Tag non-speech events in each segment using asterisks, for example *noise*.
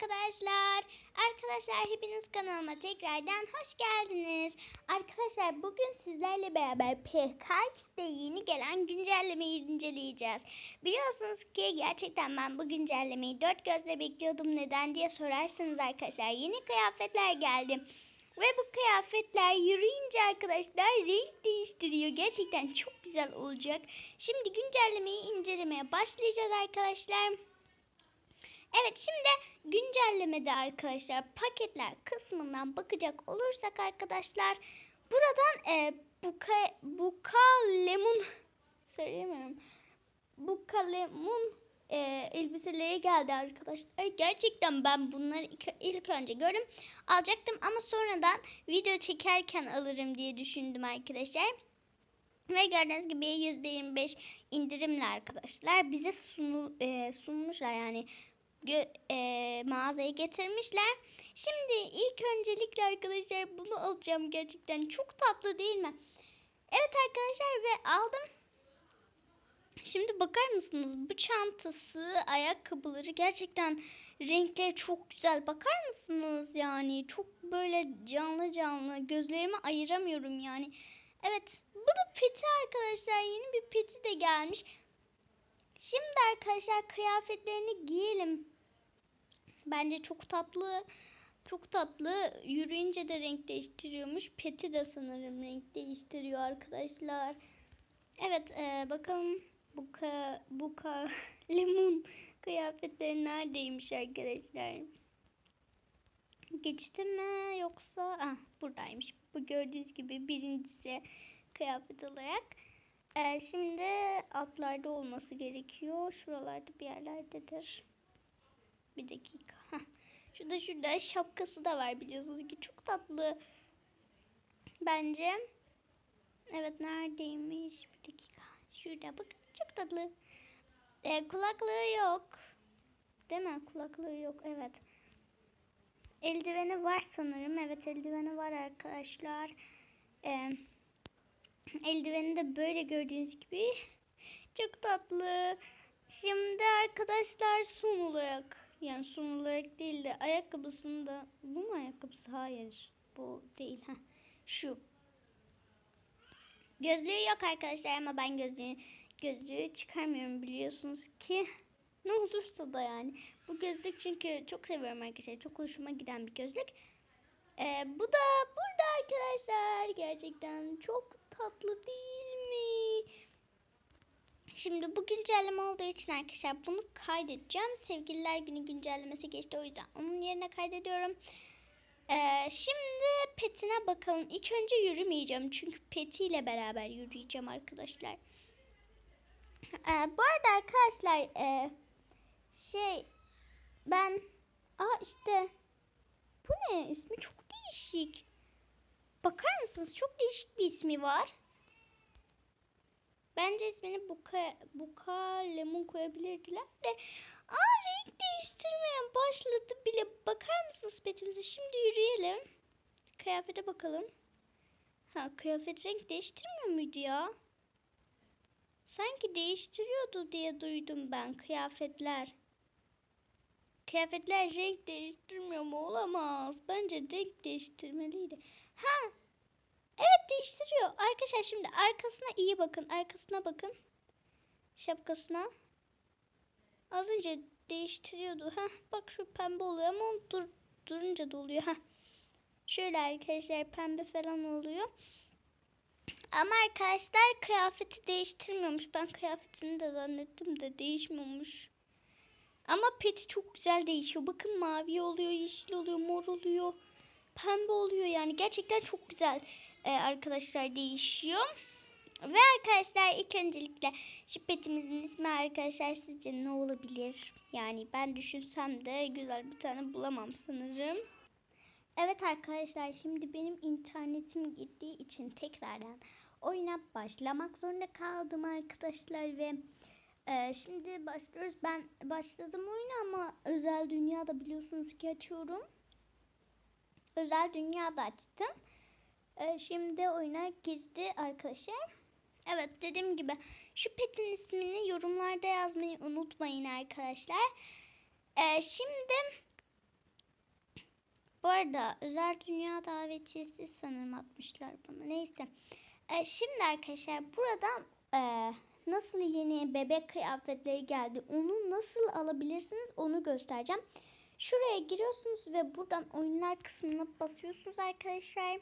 arkadaşlar. Arkadaşlar hepiniz kanalıma tekrardan hoş geldiniz. Arkadaşlar bugün sizlerle beraber PKX'de yeni gelen güncellemeyi inceleyeceğiz. Biliyorsunuz ki gerçekten ben bu güncellemeyi dört gözle bekliyordum. Neden diye sorarsanız arkadaşlar yeni kıyafetler geldi. Ve bu kıyafetler yürüyünce arkadaşlar renk değiştiriyor. Gerçekten çok güzel olacak. Şimdi güncellemeyi incelemeye başlayacağız arkadaşlar. Evet şimdi güncellemede arkadaşlar paketler kısmından bakacak olursak arkadaşlar buradan e, buka, buka lemon *laughs* söyleyemiyorum. Buka lemon e, elbiseleri geldi arkadaşlar. Gerçekten ben bunları ilk, önce gördüm. Alacaktım ama sonradan video çekerken alırım diye düşündüm arkadaşlar. Ve gördüğünüz gibi %25 indirimli arkadaşlar. Bize sunu, e, sunmuşlar yani e, mağazaya getirmişler. Şimdi ilk öncelikle arkadaşlar bunu alacağım gerçekten çok tatlı değil mi? Evet arkadaşlar ve aldım. Şimdi bakar mısınız bu çantası ayakkabıları gerçekten renkleri çok güzel bakar mısınız yani çok böyle canlı canlı gözlerimi ayıramıyorum yani. Evet bu da peti arkadaşlar yeni bir peti de gelmiş. Şimdi arkadaşlar kıyafetlerini giyelim. Bence çok tatlı. Çok tatlı. Yürüyünce de renk değiştiriyormuş. Peti de sanırım renk değiştiriyor arkadaşlar. Evet e, bakalım bu ka, bu ka, *laughs* lemon kıyafetleri neredeymiş arkadaşlar. Geçti mi yoksa ah buradaymış. Bu gördüğünüz gibi birincisi kıyafet olarak. Ee, şimdi altlarda olması gerekiyor. Şuralarda bir yerlerdedir. Bir dakika. Şurada şurada şapkası da var biliyorsunuz ki çok tatlı. Bence. Evet neredeymiş? Bir dakika. Şurada bakın çok tatlı. Ee, kulaklığı yok. Değil mi? Kulaklığı yok. Evet. Eldiveni var sanırım. Evet eldiveni var arkadaşlar. Ee, Eldiveni de böyle gördüğünüz gibi. *laughs* Çok tatlı. Şimdi arkadaşlar son olarak yani son olarak değil de ayakkabısını da bu mu ayakkabısı? Hayır. Bu değil. Heh. Şu. Gözlüğü yok arkadaşlar ama ben gözlüğü gözlüğü çıkarmıyorum biliyorsunuz ki. Ne olursa da yani. Bu gözlük çünkü çok seviyorum arkadaşlar. Çok hoşuma giden bir gözlük. Ee, bu da burada arkadaşlar. Gerçekten çok tatlı değil? Şimdi bu güncelleme olduğu için arkadaşlar bunu kaydedeceğim. Sevgililer günü güncellemesi geçti o yüzden onun yerine kaydediyorum. Ee, şimdi petine bakalım. İlk önce yürümeyeceğim çünkü petiyle beraber yürüyeceğim arkadaşlar. Ee, bu arada arkadaşlar e, şey ben aa işte bu ne ismi çok değişik. Bakar mısınız? Çok değişik bir ismi var. Bence ismini Buka, Buka Lemon koyabilirdiler de. Aa renk değiştirmeye başladı bile. Bakar mısınız petimize? Şimdi yürüyelim. Kıyafete bakalım. Ha kıyafet renk değiştirmiyor muydu ya? Sanki değiştiriyordu diye duydum ben kıyafetler. Kıyafetler renk değiştirmiyor mu? Olamaz. Bence renk değiştirmeliydi. Ha Evet değiştiriyor. Arkadaşlar şimdi arkasına iyi bakın. Arkasına bakın. Şapkasına. Az önce değiştiriyordu. Heh, bak şu pembe oluyor ama dur, durunca da oluyor. Heh. Şöyle arkadaşlar pembe falan oluyor. Ama arkadaşlar kıyafeti değiştirmiyormuş. Ben kıyafetini de zannettim de değişmiyormuş. Ama peti çok güzel değişiyor. Bakın mavi oluyor, yeşil oluyor, mor oluyor. Pembe oluyor yani. Gerçekten çok güzel e, arkadaşlar değişiyor. Ve arkadaşlar ilk öncelikle şu petimizin ismi arkadaşlar sizce ne olabilir? Yani ben düşünsem de güzel bir tane bulamam sanırım. Evet arkadaşlar şimdi benim internetim gittiği için tekrardan oyuna başlamak zorunda kaldım arkadaşlar ve e, şimdi başlıyoruz. Ben başladım oyuna ama özel dünyada biliyorsunuz ki açıyorum. Özel dünyada açtım. Ee, şimdi oyuna girdi arkadaşlar. Evet dediğim gibi şu petin ismini yorumlarda yazmayı unutmayın arkadaşlar. Ee, şimdi Bu arada özel dünya davetiyesi sanırım atmışlar bana. Neyse. E, şimdi arkadaşlar buradan e, nasıl yeni bebek kıyafetleri geldi onu nasıl alabilirsiniz onu göstereceğim. Şuraya giriyorsunuz ve buradan oyunlar kısmına basıyorsunuz arkadaşlar.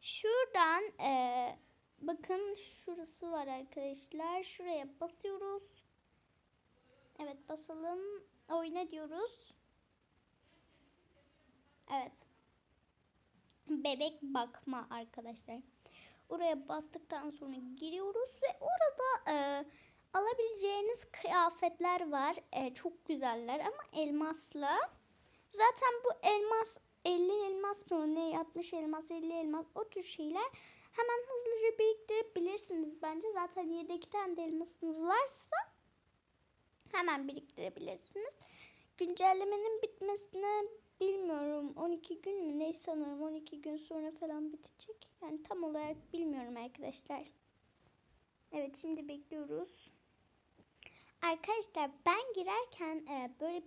Şuradan e, bakın şurası var arkadaşlar. Şuraya basıyoruz. Evet basalım. Oyna diyoruz. Evet. Bebek bakma arkadaşlar. Oraya bastıktan sonra giriyoruz ve orada e, alabileceğiniz kıyafetler var. E, çok güzeller ama elmasla. Zaten bu elmas 50 elmas mı ne 60 elmas 50 elmas o tür şeyler hemen hızlıca biriktirebilirsiniz bence. Zaten yedekten de elmasınız varsa hemen biriktirebilirsiniz. Güncellemenin bitmesine bilmiyorum 12 gün mü ne sanırım 12 gün sonra falan bitecek. Yani tam olarak bilmiyorum arkadaşlar. Evet şimdi bekliyoruz. Arkadaşlar ben girerken e, böyle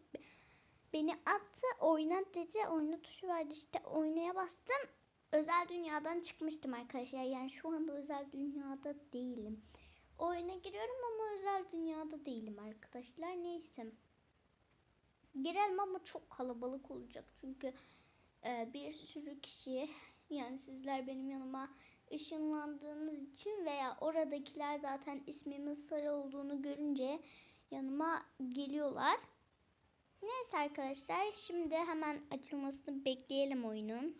beni attı oyna dedi. Oyna tuşu vardı işte oynaya bastım. Özel dünyadan çıkmıştım arkadaşlar. Yani şu anda özel dünyada değilim. Oyuna giriyorum ama özel dünyada değilim arkadaşlar. Neyse. Girelim ama çok kalabalık olacak. Çünkü e, bir sürü kişi yani sizler benim yanıma ışınlandığınız için veya oradakiler zaten ismimin sarı olduğunu görünce yanıma geliyorlar. Neyse arkadaşlar şimdi hemen açılmasını bekleyelim oyunun.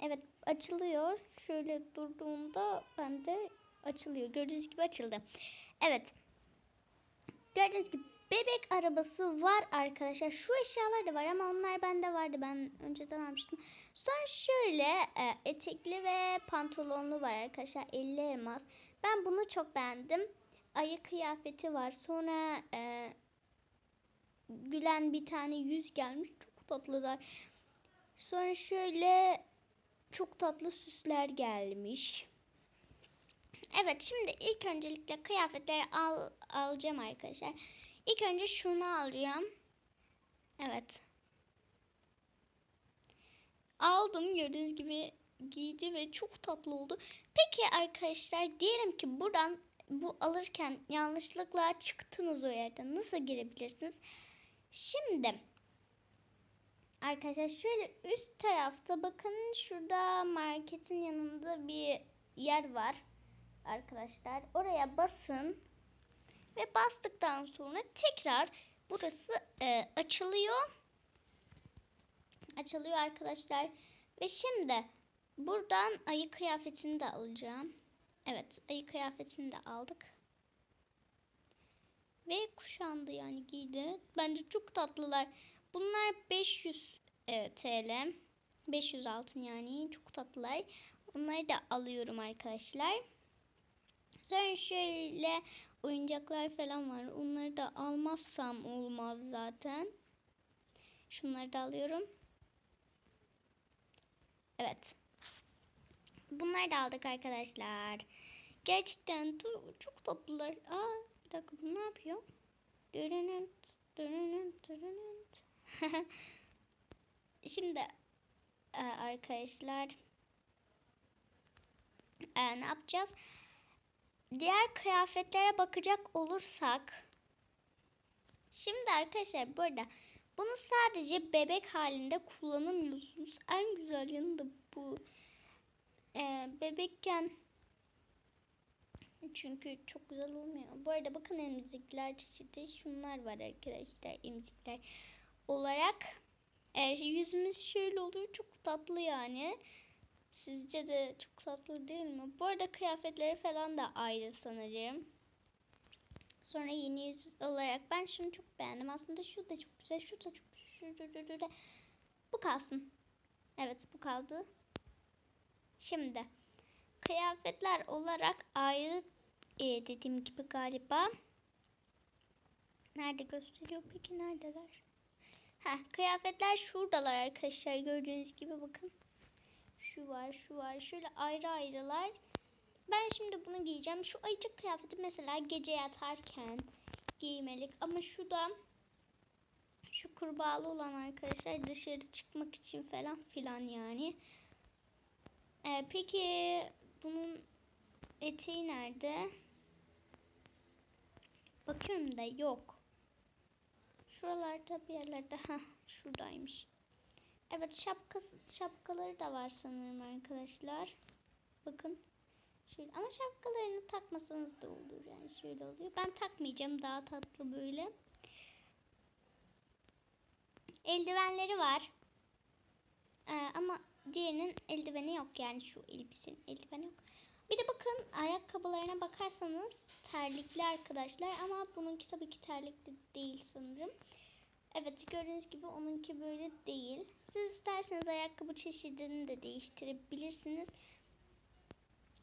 Evet açılıyor. Şöyle durduğumda ben de açılıyor. Gördüğünüz gibi açıldı. Evet. Gördüğünüz gibi bebek arabası var arkadaşlar. Şu eşyalar da var ama onlar bende vardı. Ben önceden almıştım. Sonra şöyle e, etekli ve pantolonlu var arkadaşlar. 50 elmas. Ben bunu çok beğendim. Ayı kıyafeti var. Sonra e, gülen bir tane yüz gelmiş. Çok tatlılar. Sonra şöyle çok tatlı süsler gelmiş. Evet şimdi ilk öncelikle kıyafetleri al, alacağım arkadaşlar. İlk önce şunu alacağım. Evet. Aldım gördüğünüz gibi giydi ve çok tatlı oldu. Peki arkadaşlar diyelim ki buradan bu alırken yanlışlıkla çıktınız o yerden nasıl girebilirsiniz? Şimdi arkadaşlar şöyle üst tarafta bakın şurada marketin yanında bir yer var arkadaşlar. Oraya basın ve bastıktan sonra tekrar burası e, açılıyor. Açılıyor arkadaşlar. Ve şimdi buradan ayı kıyafetini de alacağım. Evet ayı kıyafetini de aldık. Ve kuşandı yani giydi. Bence çok tatlılar. Bunlar 500 e, TL. 500 altın yani çok tatlılar. Onları da alıyorum arkadaşlar. Sonra şöyle oyuncaklar falan var. Onları da almazsam olmaz zaten. Şunları da alıyorum. Evet. Bunları da aldık arkadaşlar. Gerçekten çok tatlılar. Aa, bir dakika bu ne yapıyor? Dönününt, dönününt, dönününt. *laughs* Şimdi e, arkadaşlar e, ne yapacağız? Diğer kıyafetlere bakacak olursak Şimdi arkadaşlar bu arada bunu sadece bebek halinde kullanamıyorsunuz. En güzel yanı da bu. Ee, bebekken çünkü çok güzel olmuyor. Bu arada bakın emzikler çeşidi şunlar var arkadaşlar emzikler olarak. E, yüzümüz şöyle oluyor çok tatlı yani. Sizce de çok tatlı değil mi? Bu arada kıyafetleri falan da ayrı sanırım. Sonra yeni yüz olarak ben şunu çok beğendim. Aslında şu da çok güzel. Şu da çok da Bu kalsın. Evet bu kaldı. Şimdi kıyafetler olarak ayrı e, dediğim gibi galiba. Nerede gösteriyor peki neredeler? Ha kıyafetler şuradalar arkadaşlar gördüğünüz gibi bakın. Şu var şu var şöyle ayrı ayrılar. Ben şimdi bunu giyeceğim. Şu ayıcık kıyafeti mesela gece yatarken giymelik ama şu da Şu kurbağalı olan arkadaşlar dışarı çıkmak için falan filan yani. Ee, peki bunun eteği nerede? Bakıyorum da yok. Şuralarda bir yerlerde ha şuradaymış. Evet şapkası şapkaları da var sanırım arkadaşlar. Bakın. Şöyle ama şapkalarını takmasanız da olur yani şöyle oluyor. Ben takmayacağım daha tatlı böyle. Eldivenleri var. Diğerinin eldiveni yok yani şu elbisenin eldiveni yok. Bir de bakın ayakkabılarına bakarsanız terlikli arkadaşlar ama bununki tabii ki terlikli değil sanırım. Evet gördüğünüz gibi onunki böyle değil. Siz isterseniz ayakkabı çeşidini de değiştirebilirsiniz.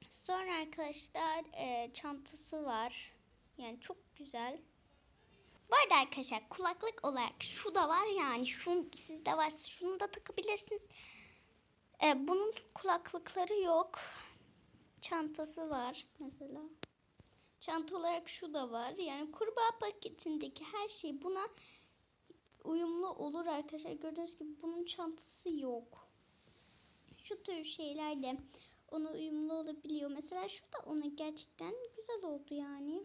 Sonra arkadaşlar e, çantası var. Yani çok güzel. Bu arada arkadaşlar kulaklık olarak şu da var yani şu sizde var şunu da takabilirsiniz. E, bunun kulaklıkları yok. Çantası var mesela. Çanta olarak şu da var. Yani kurbağa paketindeki her şey buna uyumlu olur arkadaşlar. Gördüğünüz gibi bunun çantası yok. Şu tür şeyler de ona uyumlu olabiliyor. Mesela şu da ona gerçekten güzel oldu yani.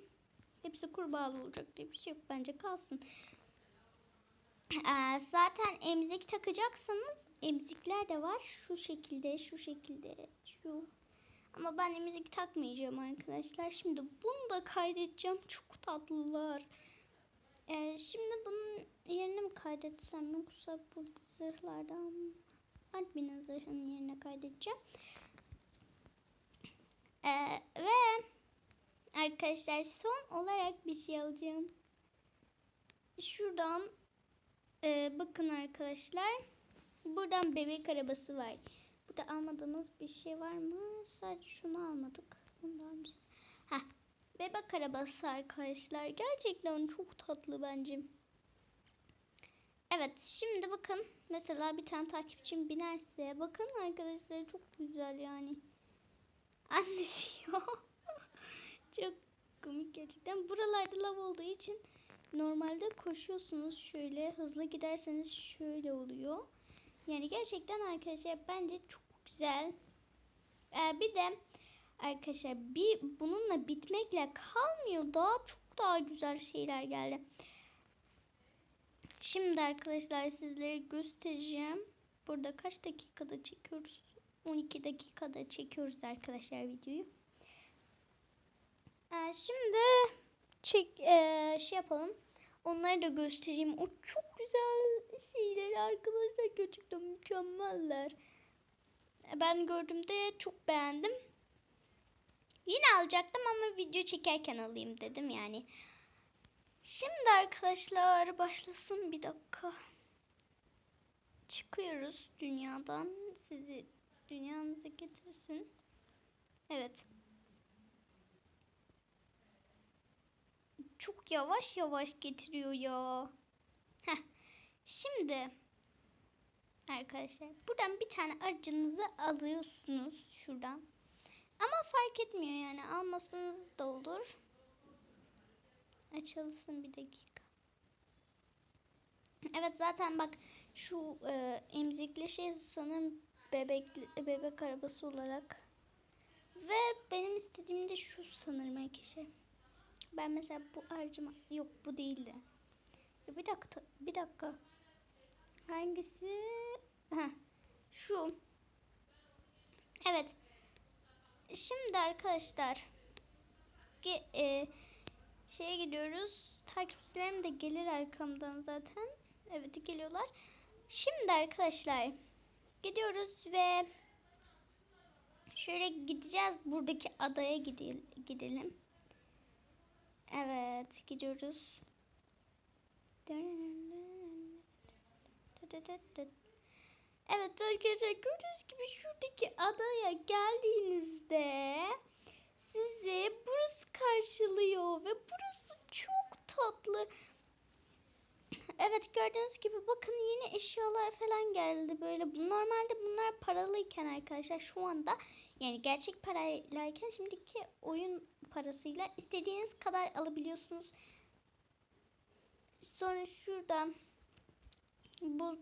Hepsi kurbağalı olacak diye bir şey yok. Bence kalsın. Ee, zaten emzik takacaksanız emzikler de var. Şu şekilde, şu şekilde, şu. Ama ben emzik takmayacağım arkadaşlar. Şimdi bunu da kaydedeceğim. Çok tatlılar. Ee, şimdi bunun yerine mi kaydetsem yoksa bu zırhlardan admin'in zırhının yerine kaydedeceğim. Ee, ve arkadaşlar son olarak bir şey alacağım. Şuradan e, bakın arkadaşlar. Buradan bebek arabası var. Burada almadığımız bir şey var mı? Sadece şunu almadık. Almışız. Heh. Bebek arabası arkadaşlar. Gerçekten çok tatlı bence. Evet şimdi bakın. Mesela bir tane takipçim binerse. Bakın arkadaşlar çok güzel yani. *laughs* Annesi yok. çok komik gerçekten. Buralarda lav olduğu için normalde koşuyorsunuz şöyle. Hızlı giderseniz şöyle oluyor. Yani gerçekten arkadaşlar bence çok güzel. Ee, bir de arkadaşlar bir bununla bitmekle kalmıyor. Daha çok daha güzel şeyler geldi. Şimdi arkadaşlar sizlere göstereceğim. Burada kaç dakikada çekiyoruz? 12 dakikada çekiyoruz arkadaşlar videoyu. Ee, şimdi çek e, şey yapalım. Onları da göstereyim. O çok güzel şeyler arkadaşlar. Gerçekten mükemmeller. Ben gördüğümde çok beğendim. Yine alacaktım ama video çekerken alayım dedim yani. Şimdi arkadaşlar başlasın bir dakika. Çıkıyoruz dünyadan. Sizi dünyanıza getirsin. Evet. Çok yavaş yavaş getiriyor ya. Heh. Şimdi arkadaşlar buradan bir tane aracınızı alıyorsunuz şuradan. Ama fark etmiyor yani almasanız da olur. Açılsın bir dakika. Evet zaten bak şu e, emzikli şey sanırım bebek bebek arabası olarak. Ve benim istediğim de şu sanırım arkadaşlar. Ben mesela bu aracıma yok bu değildi. Bir dakika bir dakika. Hangisi? Heh, şu. Evet. Şimdi arkadaşlar ge, e, şeye gidiyoruz. Takipçilerim de gelir arkamdan zaten. Evet geliyorlar. Şimdi arkadaşlar gidiyoruz ve şöyle gideceğiz. Buradaki adaya gidelim. Evet gidiyoruz. Evet arkadaşlar gördüğünüz gibi şuradaki adaya geldiğinizde sizi burası karşılıyor ve burası çok tatlı. Evet gördüğünüz gibi bakın yeni eşyalar falan geldi böyle. Normalde bunlar paralıyken arkadaşlar şu anda yani gerçek paraylayken şimdiki oyun parasıyla istediğiniz kadar alabiliyorsunuz. Sonra şurada Bu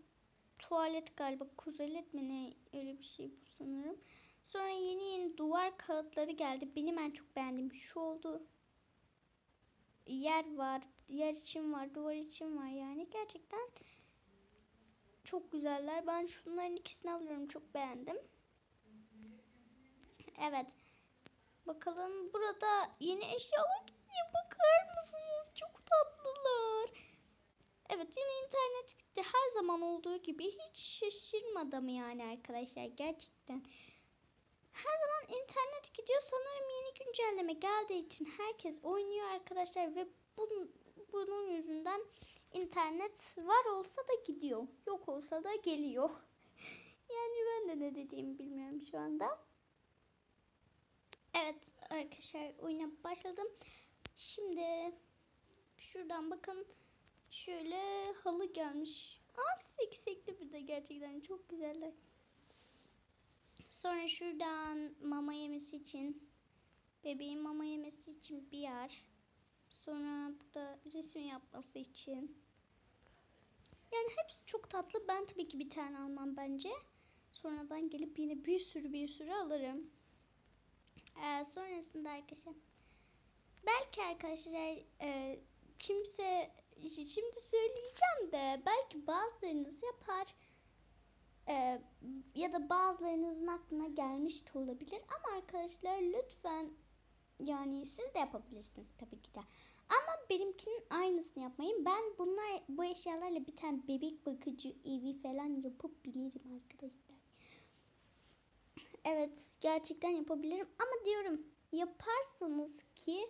tuvalet galiba kuzelet mi ne öyle bir şey bu sanırım. Sonra yeni yeni duvar kağıtları geldi. Benim en çok beğendiğim şu oldu. Yer var, yer için var, duvar için var yani gerçekten çok güzeller. Ben şunların ikisini alıyorum. Çok beğendim. Evet. Bakalım burada yeni eşyalar geliyor. Bakar mısınız? Çok tatlılar. Evet yine internet gitti. Her zaman olduğu gibi hiç şaşırmadım yani arkadaşlar. Gerçekten. Her zaman internet gidiyor. Sanırım yeni güncelleme geldiği için herkes oynuyor arkadaşlar ve bunun, bunun yüzünden internet var olsa da gidiyor. Yok olsa da geliyor. *laughs* Yani ben de ne dediğimi bilmiyorum şu anda. Evet arkadaşlar oyuna başladım. Şimdi şuradan bakın şöyle halı gelmiş. Aa seksekli bir de gerçekten çok güzeller. Sonra şuradan mama yemesi için bebeğin mama yemesi için bir yer. Sonra burada resim yapması için. Yani hepsi çok tatlı. Ben tabii ki bir tane almam bence. Sonradan gelip yine bir sürü bir sürü alırım. Ee, sonrasında arkadaşlar belki arkadaşlar e, kimse şimdi söyleyeceğim de belki bazılarınız yapar. Ee, ya da bazılarınızın aklına gelmiş de olabilir. Ama arkadaşlar lütfen yani siz de yapabilirsiniz tabii ki de. Ama benimkinin aynısını yapmayın. Ben bunlar bu eşyalarla bir tane bebek bakıcı evi falan yapabilirim arkadaşlar Evet gerçekten yapabilirim ama diyorum yaparsanız ki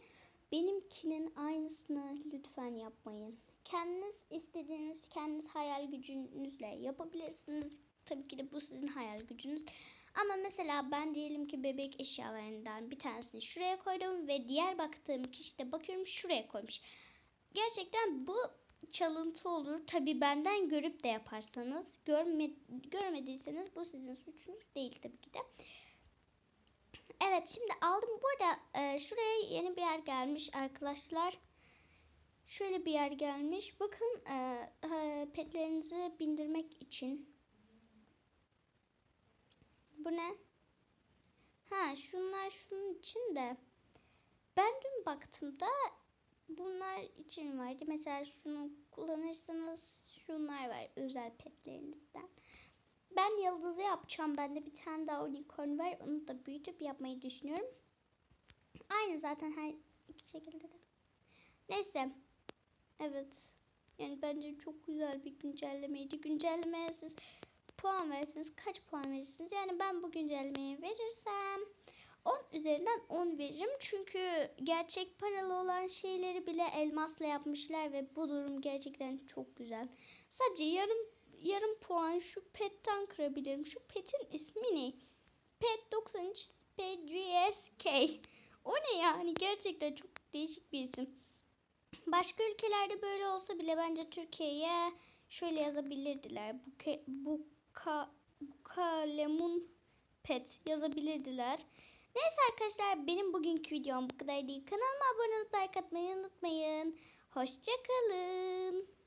benimkinin aynısını lütfen yapmayın. Kendiniz istediğiniz, kendiniz hayal gücünüzle yapabilirsiniz. Tabii ki de bu sizin hayal gücünüz. Ama mesela ben diyelim ki bebek eşyalarından bir tanesini şuraya koydum ve diğer baktığım kişi de bakıyorum şuraya koymuş. Gerçekten bu çalıntı olur. Tabii benden görüp de yaparsanız, görme, görmediyseniz bu sizin suçunuz değil tabii ki de. Evet şimdi aldım. Burada e, şuraya yeni bir yer gelmiş arkadaşlar. Şöyle bir yer gelmiş. Bakın e, e, petlerinizi bindirmek için. Bu ne? Ha şunlar şunun için de. Ben dün baktığımda bunlar için vardı. Mesela şunu kullanırsanız şunlar var özel petlerinizden. Ben yıldızı yapacağım. Bende bir tane daha unicorn var. Onu da büyütüp yapmayı düşünüyorum. Aynı zaten her iki şekilde de. Neyse. Evet. Yani bence çok güzel bir güncellemeydi. Güncellemeye siz puan verirsiniz. Kaç puan verirsiniz? Yani ben bu güncellemeyi verirsem 10 üzerinden 10 veririm. Çünkü gerçek paralı olan şeyleri bile elmasla yapmışlar ve bu durum gerçekten çok güzel. Sadece yarım yarım puan şu petten kırabilirim. Şu petin ismi ne? Pet 93 SPGSK. O ne yani? Gerçekten çok değişik bir isim. Başka ülkelerde böyle olsa bile bence Türkiye'ye şöyle yazabilirdiler. Bu ke, bu ka, kalemun pet yazabilirdiler. Neyse arkadaşlar benim bugünkü videom bu kadar değil. Kanalıma abone olup like atmayı unutmayın. Hoşçakalın.